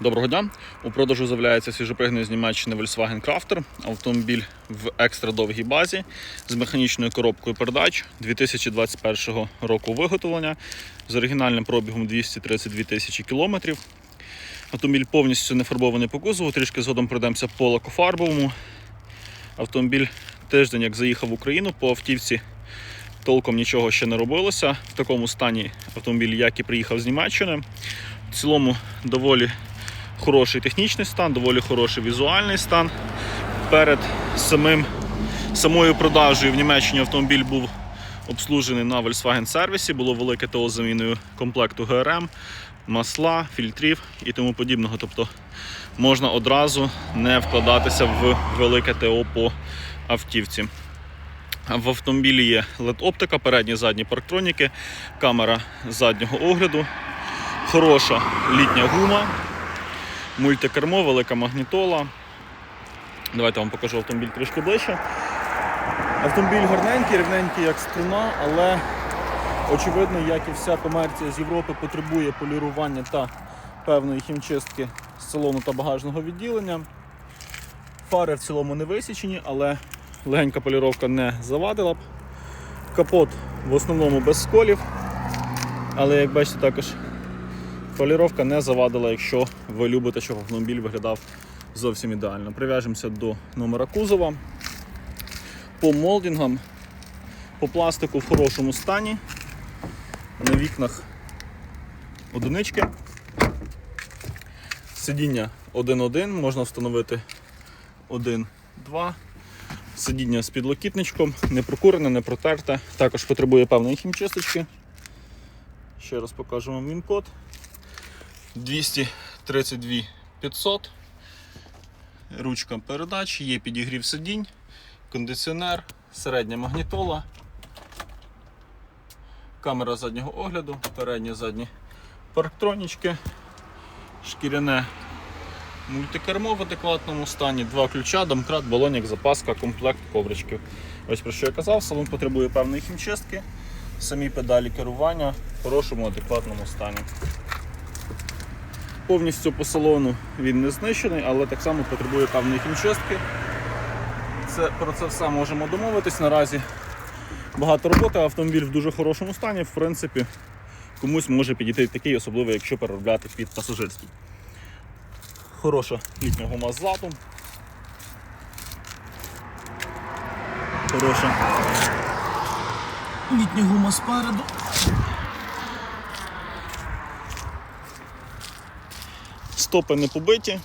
Доброго дня. У продажу з'являється свіжопригнаний з Німеччини Volkswagen Crafter. Автомобіль в екстра довгій базі з механічною коробкою передач 2021 року виготовлення з оригінальним пробігом 232 тисячі кілометрів. Автомобіль повністю не фарбований по кузову, трішки згодом пройдемося по лакофарбовому. Автомобіль тиждень, як заїхав в Україну, по автівці толком нічого ще не робилося. В такому стані автомобіль, як і приїхав з Німеччини. В цілому доволі хороший технічний стан, доволі хороший візуальний стан. Перед самим, самою продажею в Німеччині автомобіль був обслужений на Volkswagen сервісі, було велике ТО заміною комплекту ГРМ, масла, фільтрів і тому подібного. Тобто можна одразу не вкладатися в велике ТО по автівці. В автомобілі є LED-оптика, передні задні парктроніки, камера заднього огляду, хороша літня гума, мультикермо, велика магнітола. Давайте вам покажу автомобіль трішки ближче. Автомобіль гарненький, рівненький, як струна, але очевидно, як і вся комерція з Європи, потребує полірування та певної хімчистки з салону та багажного відділення. Фари в цілому не висічені, але легенька поліровка не завадила б. Капот в основному без сколів, але як бачите, також поліровка не завадила, якщо ви любите, щоб автомобіль виглядав зовсім ідеально. Прив'яжемося до номера кузова. По молдингам, по пластику в хорошому стані. На вікнах одинички. Сидіння 1.1, можна встановити 1.2. Сидіння з підлокітничком, не прокурене, не протерте. Також потребує певної хімчисточки. Ще раз покажу вам він код. 232 500. Ручка передач, є підігрів сидінь, кондиціонер, середня магнітола, камера заднього огляду, передні задні парктронічки, шкіряне мультикермо в адекватному стані, два ключа, домкрат, балонік, запаска, комплект ковричків. Ось про що я казав, салон потребує певної хімчистки, самі педалі керування в хорошому адекватному стані. Повністю по салону він не знищений, але так само потребує певної хімчистки. Це, про це все можемо домовитись. Наразі багато роботи, автомобіль в дуже хорошому стані. В принципі, комусь може підійти такий, особливо якщо переробляти під пасажирський. Хороша літня гума з латом. Хороша літня гума спереду. Стопи не побиті.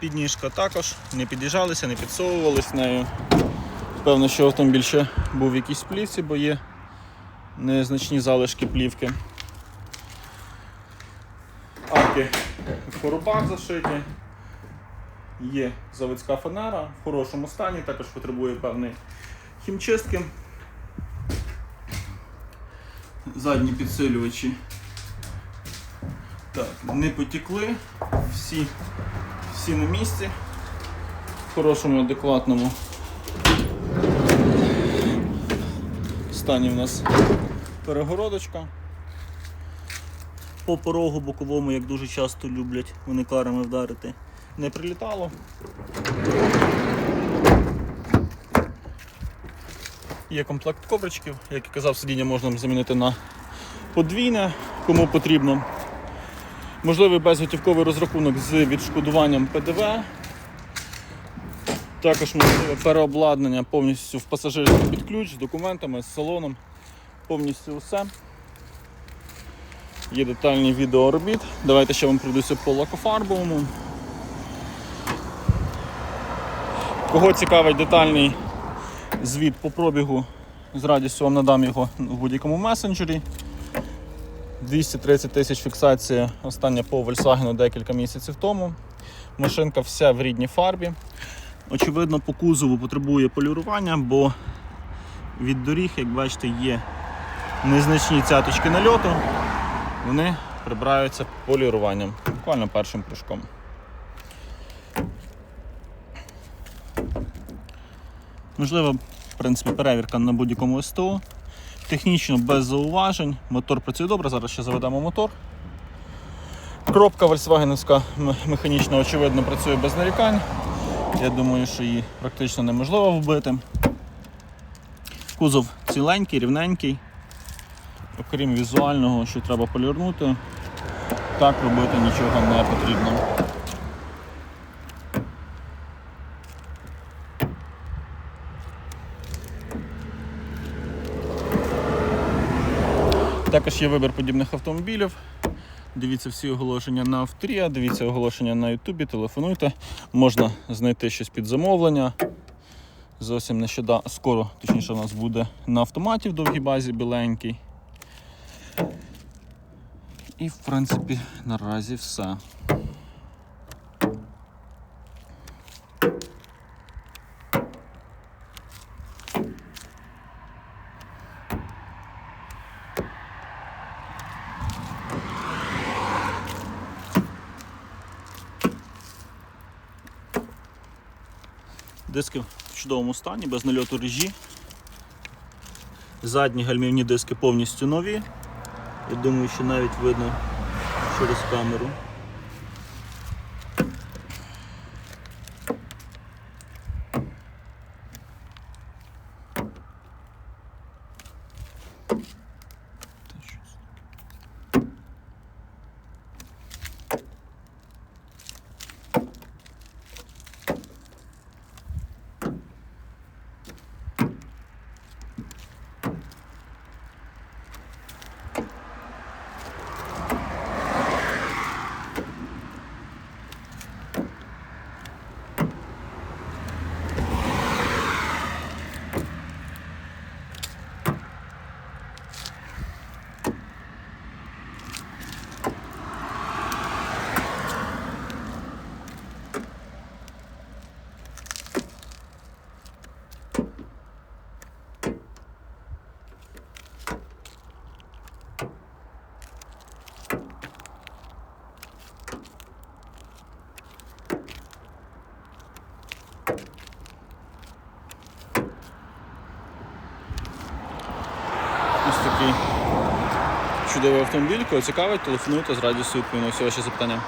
Підніжка також, не під'їжджалися, не підсовувались нею. Певно, що автомобіль ще був в якійсь плівці, бо є незначні залишки плівки. Арки в коробах зашиті. Є заводська фанера в хорошому стані, також потребує певної хімчистки. Задні підсилювачі так, не потекли, всі, всі на місці, в хорошому адекватному стані в нас перегородочка. По порогу боковому, як дуже часто люблять вони карами вдарити, не прилітало. Є комплект ковричків, як і казав, сидіння можна замінити на подвійне, кому потрібно. Можливий безготівковий розрахунок з відшкодуванням ПДВ. Також можливе переобладнання повністю в пасажирський під ключ з документами, з салоном. Повністю усе. Є детальні відео робіт. Давайте ще вам пройдуся по лакофарбовому. Кого цікавить детальний звіт по пробігу, з радістю вам надам його в будь-якому месенджері. 230 тисяч фіксація остання по Volkswagen декілька місяців тому. Машинка вся в рідній фарбі. Очевидно, по кузову потребує полірування, бо від доріг, як бачите, є незначні цяточки нальоту. Вони прибираються поліруванням, буквально першим прыжком. Можливо, в принципі, перевірка на будь-якому СТО. Технічно без зауважень. Мотор працює добре, зараз ще заведемо мотор. Volkswagenівська м- механічна, очевидно, працює без нарікань. Я думаю, що її практично неможливо вбити. Кузов ціленький, рівненький. Окрім візуального, що треба полірнути, так робити нічого не потрібно. Також є вибір подібних автомобілів. Дивіться всі оголошення на Авторія, дивіться оголошення на Ютубі, телефонуйте. Можна знайти щось під замовлення. Зовсім нещодавно, скоро, точніше, у нас буде на автоматі в довгій базі біленький. І, в принципі, наразі все. Диски в чудовому стані, без нальоту режі. Задні гальмівні диски повністю нові. Я думаю, що навіть видно через камеру. Ось такий чудовий автомобіль, кого цікавить, телефонуйте з радістю відповім на всі ваші запитання.